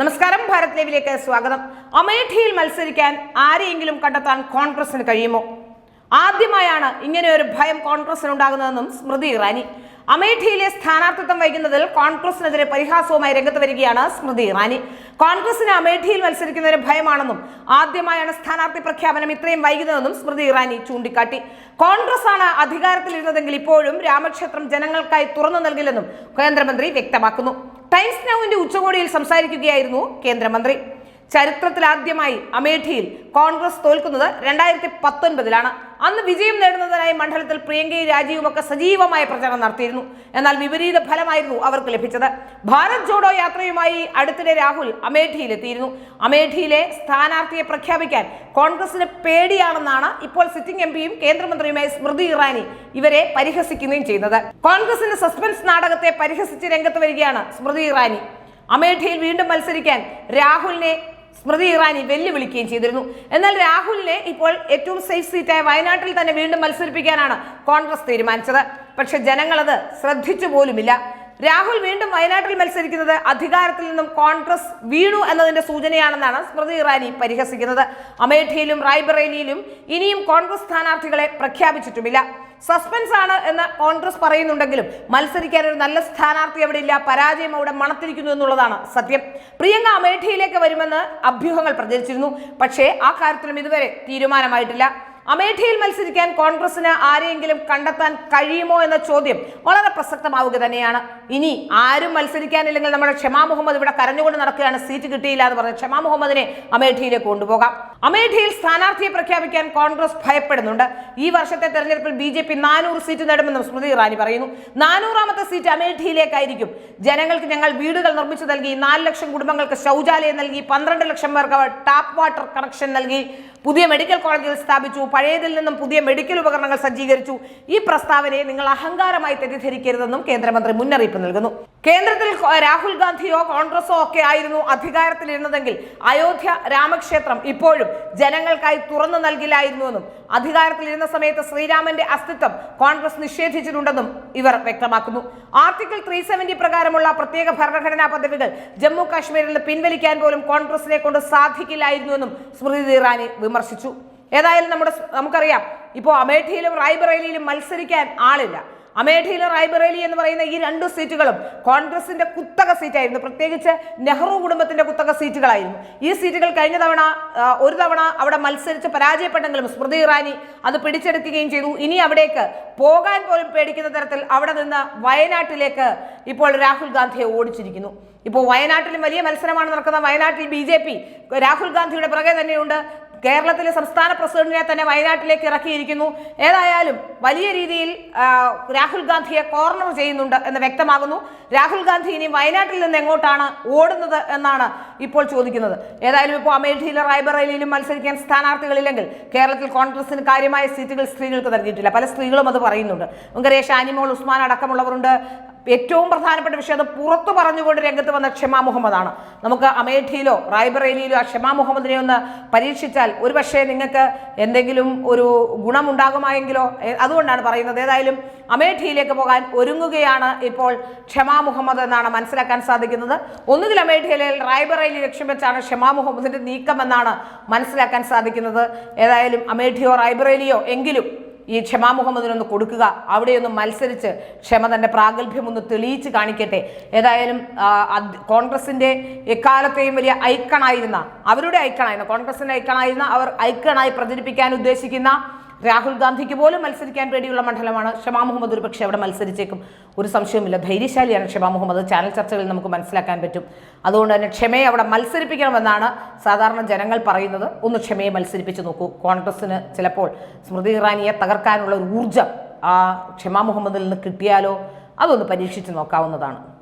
നമസ്കാരം ഭാരത് ലൈവിലേക്ക് സ്വാഗതം. അമേഠിയിൽ മത്സരിക്കാൻ ആരെയെങ്കിലും കണ്ടെത്താൻ കോൺഗ്രസിന് കഴിയുമോ? ആദ്യമായാണ് ഇങ്ങനെ ഒരു ഭയം കോൺഗ്രസിന് ഉണ്ടാകുന്നതെന്നും സ്മൃതി ഇറാനി. അമേഠിയിലെ സ്ഥാനാർത്ഥിത്വം വഹിക്കുന്നതിൽ കോൺഗ്രസിനെതിരെ പരിഹാസവുമായി രംഗത്ത് വരികയാണ് സ്മൃതി ഇറാനി. കോൺഗ്രസിന് അമേഠിയിൽ മത്സരിക്കുന്നതിന് ഭയമാണെന്നും ആദ്യമായാണ് സ്ഥാനാർത്ഥി പ്രഖ്യാപനം ഇത്രയും വൈകുന്നതെന്നും സ്മൃതി ഇറാനി ചൂണ്ടിക്കാട്ടി. കോൺഗ്രസ് ആണ് അധികാരത്തിലിരുന്നതെങ്കിൽ ഇപ്പോഴും രാമക്ഷേത്രം ജനങ്ങൾക്കായി തുറന്നു നൽകില്ലെന്നും കേന്ദ്രമന്ത്രി വ്യക്തമാക്കുന്നു. ടൈംസ് നൗവിന്റെ ഉച്ചകോടിയിൽ സംസാരിക്കുകയായിരുന്നു കേന്ദ്രമന്ത്രി. ചരിത്രത്തിൽ ആദ്യമായി അമേഠിയിൽ കോൺഗ്രസ് തോൽക്കുന്നത് രണ്ടായിരത്തി പത്തൊൻപതിലാണ് അന്ന് വിജയം നേടുന്നതിനായി മണ്ഡലത്തിൽ പ്രിയങ്കയും രാജീവും ഒക്കെ സജീവമായ പ്രചരണം നടത്തിയിരുന്നു. എന്നാൽ വിപരീത ഫലമായിരുന്നു അവർക്ക് ലഭിച്ചത്. ഭാരത് ജോഡോ യാത്രയുമായി അടുത്തിടെ രാഹുൽ അമേഠിയിലെത്തിയിരുന്നു. അമേഠിയിലെ സ്ഥാനാർത്ഥിയെ പ്രഖ്യാപിക്കാൻ കോൺഗ്രസിന് പേടിയാണെന്നാണ് ഇപ്പോൾ സിറ്റിംഗ് എം പിയും കേന്ദ്രമന്ത്രിയുമായ സ്മൃതി ഇറാനി ഇവരെ പരിഹസിക്കുകയും ചെയ്യുന്നത്. കോൺഗ്രസിന്റെ സസ്പെൻസ് നാടകത്തെ പരിഹസിച്ച് രംഗത്ത് വരികയാണ് സ്മൃതി ഇറാനി. അമേഠിയിൽ വീണ്ടും മത്സരിക്കാൻ രാഹുലിനെ സ്മൃതി ഇറാനി വെല്ലുവിളിക്കുകയും ചെയ്തിരുന്നു. എന്നാൽ രാഹുലിനെ ഇപ്പോൾ ഏറ്റവും സേഫ് സീറ്റായ വയനാട്ടിൽ തന്നെ വീണ്ടും മത്സരിപ്പിക്കാനാണ് കോൺഗ്രസ് തീരുമാനിച്ചത്. പക്ഷെ ജനങ്ങളത് ശ്രദ്ധിച്ചു പോലുമില്ല. രാഹുൽ വീണ്ടും വയനാട്ടിൽ മത്സരിക്കുന്നത് അധികാരത്തിൽ നിന്നും കോൺഗ്രസ് വീണു എന്നതിന്റെ സൂചനയാണെന്നാണ് സ്മൃതി ഇറാനി പരിഹസിക്കുന്നത്. അമേഠിയിലും റായ്ബറേലിയിലും ഇനിയും കോൺഗ്രസ് സ്ഥാനാർത്ഥികളെ പ്രഖ്യാപിച്ചിട്ടുമില്ല. സസ്പെൻസ് ആണ് എന്ന് കോൺഗ്രസ് പറയുന്നുണ്ടെങ്കിലും മത്സരിക്കാൻ ഒരു നല്ല സ്ഥാനാർത്ഥി അവിടെ ഇല്ല പരാജയം അവിടെ മണത്തിരിക്കുന്നു എന്നുള്ളതാണ് സത്യം. പ്രിയങ്ക അമേഠിയിലേക്ക് വരുമെന്ന് അഭ്യൂഹങ്ങൾ പ്രചരിച്ചിരുന്നു. പക്ഷേ ആ കാര്യത്തിലും ഇതുവരെ തീരുമാനമായിട്ടില്ല. അമേഠിയിൽ മത്സരിക്കാൻ കോൺഗ്രസിന് ആരെയെങ്കിലും കണ്ടെത്താൻ കഴിയുമോ എന്ന ചോദ്യം വളരെ പ്രസക്തമാവുക തന്നെയാണ്. ഇനി ആരും മത്സരിക്കാനില്ലെങ്കിൽ നമ്മുടെ ക്ഷമാ മുഹമ്മദ് ഇവിടെ കരഞ്ഞുകൊണ്ട് നടക്കുകയാണ്. സീറ്റ് കിട്ടിയില്ല എന്ന് പറഞ്ഞ് ക്ഷമാ മുഹമ്മദിനെ അമേഠിയിലേക്ക് കൊണ്ടുപോകാം. അമേഠിയിൽ സ്ഥാനാർത്ഥിയെ പ്രഖ്യാപിക്കാൻ കോൺഗ്രസ് ഭയപ്പെടുന്നുണ്ട്. ഈ വർഷത്തെ തെരഞ്ഞെടുപ്പിൽ ബി ജെ പി നാനൂറ് സീറ്റ് നേടുമെന്നും സ്മൃതി ഇറാനി പറയുന്നു. നാനൂറാമത്തെ സീറ്റ് അമേഠിയിലേക്കായിരിക്കും. ജനങ്ങൾക്ക് ഞങ്ങൾ വീടുകൾ നിർമ്മിച്ചു നൽകി നാല് ലക്ഷം കുടുംബങ്ങൾക്ക് ശൗചാലയം നൽകി പന്ത്രണ്ട് ലക്ഷം പേർക്ക് ടാപ്പ് വാട്ടർ കണക്ഷൻ നൽകി പുതിയ മെഡിക്കൽ കോളേജുകൾ സ്ഥാപിച്ചു പഴയതിൽ നിന്നും പുതിയ മെഡിക്കൽ ഉപകരണങ്ങൾ സജ്ജീകരിച്ചു. ഈ പ്രസ്താവനയെ നിങ്ങൾ അഹങ്കാരമായി തെറ്റിദ്ധരിക്കരുതെന്നും കേന്ദ്രമന്ത്രി മുന്നറിയിപ്പ് നൽകുന്നു. കേന്ദ്രത്തിൽ രാഹുൽ ഗാന്ധിയോ കോൺഗ്രസോ ഒക്കെ ആയിരുന്നു അധികാരത്തിലിരുന്നതെങ്കിൽ അയോധ്യ രാമക്ഷേത്രം ഇപ്പോഴും ജനങ്ങൾക്കായി തുറന്നു നൽകില്ലായിരുന്നുവെന്നും അധികാരത്തിലിരുന്ന സമയത്ത് ശ്രീരാമന്റെ അസ്തിത്വം കോൺഗ്രസ് നിഷേധിച്ചിട്ടുണ്ടെന്നും ഇവർ വ്യക്തമാക്കുന്നു. ആർട്ടിക്കിൾ ത്രീ സെവന്റി പ്രകാരമുള്ള പ്രത്യേക ഭരണഘടനാ പദവികൾ ജമ്മു കാശ്മീരിൽ പിൻവലിക്കാൻ പോലും കോൺഗ്രസിനെ കൊണ്ട് സാധിക്കില്ലായിരുന്നുവെന്നും സ്മൃതി ഇറാനി വിമർശിച്ചു. ഏതായാലും നമ്മുടെ നമുക്കറിയാം. ഇപ്പോൾ അമേഠിയിലും റായ്ബറേലിയിലും മത്സരിക്കാൻ ആളില്ല. അമേഠിയിലും റായ്ബറേലി എന്ന് പറയുന്ന ഈ രണ്ട് സീറ്റുകളും കോൺഗ്രസിന്റെ കുത്തക സീറ്റായിരുന്നു. പ്രത്യേകിച്ച് നെഹ്റു കുടുംബത്തിന്റെ കുത്തക സീറ്റുകളായിരുന്നു. ഈ സീറ്റുകൾ കഴിഞ്ഞ തവണ ഒരു തവണ അവിടെ മത്സരിച്ച് പരാജയപ്പെട്ടെങ്കിലും സ്മൃതി ഇറാനി അത് പിടിച്ചെടുക്കുകയും ചെയ്തു. ഇനി അവിടേക്ക് പോകാൻ പോലും പേടിക്കുന്ന തരത്തിൽ അവിടെ നിന്ന് വയനാട്ടിലേക്ക് ഇപ്പോൾ രാഹുൽ ഗാന്ധിയെ ഓടിച്ചിരിക്കുന്നു. ഇപ്പോൾ വയനാട്ടിലും വലിയ മത്സരമാണ് നടക്കുന്നത് വയനാട്ടിൽ ബി രാഹുൽ ഗാന്ധിയുടെ പുറകെ തന്നെയുണ്ട്. കേരളത്തിലെ സംസ്ഥാന പ്രസിഡന്റിനെ തന്നെ വയനാട്ടിലേക്ക് ഇറക്കിയിരിക്കുന്നു. ഏതായാലും വലിയ രീതിയിൽ രാഹുൽ ഗാന്ധിയെ കോർണർ ചെയ്യുന്നുണ്ട് എന്ന് വ്യക്തമാകുന്നു. രാഹുൽ ഗാന്ധി ഇനി വയനാട്ടിൽ നിന്ന് എങ്ങോട്ടാണ് ഓടുന്നത് എന്നാണ് ഇപ്പോൾ ചോദിക്കുന്നത്. ഏതായാലും ഇപ്പോൾ അമേഠിയിലും റായ്ബറേലിയിലും മത്സരിക്കാൻ സ്ഥാനാർത്ഥികളില്ലെങ്കിൽ കേരളത്തിൽ കോൺഗ്രസിന് കാര്യമായ സീറ്റുകൾ സ്ത്രീകൾക്ക് നൽകിയിട്ടില്ല. പല സ്ത്രീകളും അത് പറയുന്നുണ്ട്. മുങ്കരേഷ് ആനിമോൾ ഉസ്മാൻ അടക്കമുള്ളവരുണ്ട്. ഏറ്റവും പ്രധാനപ്പെട്ട വിഷയം അത് പുറത്തു പറഞ്ഞുകൊണ്ട് രംഗത്ത് വന്ന ക്ഷമ മുഹമ്മദാണ്. നമുക്ക് അമേഠിയിലോ റായ്ബറേലിയിലോ ആ ക്ഷമ മുഹമ്മദിനെ ഒന്ന് പരീക്ഷിച്ചാൽ ഒരുപക്ഷെ നിങ്ങൾക്ക് എന്തെങ്കിലും ഒരു ഗുണമുണ്ടാകുമായെങ്കിലോ അതുകൊണ്ടാണ് പറയുന്നത്. ഏതായാലും അമേഠിയിലേക്ക് പോകാൻ ഒരുങ്ങുകയാണ് ഇപ്പോൾ ക്ഷമ മുഹമ്മദ് എന്നാണ് മനസ്സിലാക്കാൻ സാധിക്കുന്നത്. ഒന്നുകിൽ അമേഠിയിലെ റായ്ബറേലി ലക്ഷ്യം വെച്ചാണ് ക്ഷമ മുഹമ്മദിന്റെ നീക്കമെന്നാണ് മനസ്സിലാക്കാൻ സാധിക്കുന്നത്. ഏതായാലും അമേഠിയോ റായ്ബറേലിയോ എങ്കിലും ഈ ക്ഷമാ മുഹമ്മദിനൊന്ന് കൊടുക്കുക. അവിടെയൊന്ന് മത്സരിച്ച് ക്ഷമ തന്റെ പ്രാഗൽഭ്യം ഒന്ന് തെളിയിച്ച് കാണിക്കട്ടെ. ഏതായാലും കോൺഗ്രസിന്റെ എക്കാലത്തെയും വലിയ ഐക്കണായിരുന്ന അവരുടെ ഐക്കണായിരുന്ന കോൺഗ്രസിന്റെ ഐക്കണായിരുന്ന അവർ ഐക്കണായി പ്രചരിപ്പിക്കാൻ ഉദ്ദേശിക്കുന്ന രാഹുൽ ഗാന്ധിക്ക് പോലും മത്സരിക്കാൻ പേടിയുള്ള മണ്ഡലമാണ് ഷമാ മുഹമ്മദ് ഒരു പക്ഷേ അവിടെ മത്സരിച്ചേക്കും. ഒരു സംശയവുമില്ല. ധൈര്യശാലിയാണ് ഷമാ മുഹമ്മദ്. ചാനൽ ചർച്ചകളിൽ നമുക്ക് മനസ്സിലാക്കാൻ പറ്റും. അതുകൊണ്ട് തന്നെ ക്ഷമയെ അവിടെ മത്സരിപ്പിക്കണമെന്നാണ് സാധാരണ ജനങ്ങൾ പറയുന്നത്. ഒന്ന് ക്ഷമയെ മത്സരിപ്പിച്ച് നോക്കൂ. കോൺഗ്രസ്സിന് ചിലപ്പോൾ സ്മൃതി ഇറാനിയെ തകർക്കാനുള്ള ഒരു ഊർജം ആ ക്ഷമാ മുഹമ്മദിൽ നിന്ന് കിട്ടിയാലോ? അതൊന്ന് പരീക്ഷിച്ച് നോക്കാവുന്നതാണ്.